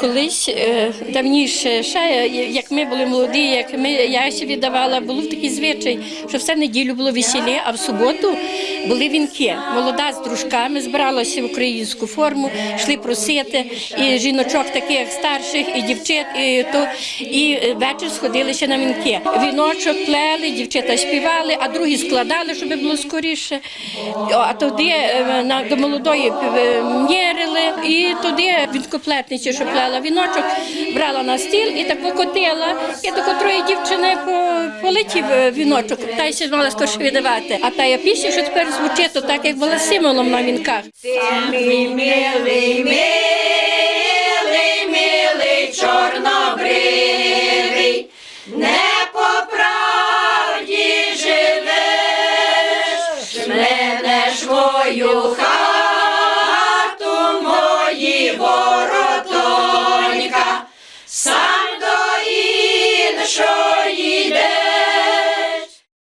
Колись е, давніше, ще е, як ми були молоді, як ми я ще віддавала, був такий звичай, що все неділю було весілля, а в суботу були вінки. Молода з дружками збиралася в українську форму, йшли просити і жіночок таких старших, і дівчат, і то і е, вечір сходили на вінки. Віночок плели, дівчата співали, а другі складали, щоб було скоріше. А тоді е, до молодої е, мірили, і тоді вінкоплетниця, що плела віночок, брала на стіл і так покотила. І до котрої дівчини полетів віночок, та й ще мала скорше віддавати. А та я пісня, що тепер звучить то так, як було символом на вінках. мій милий, милий, милий, чорнобривий, не по правді живеш, мене ж мою хату.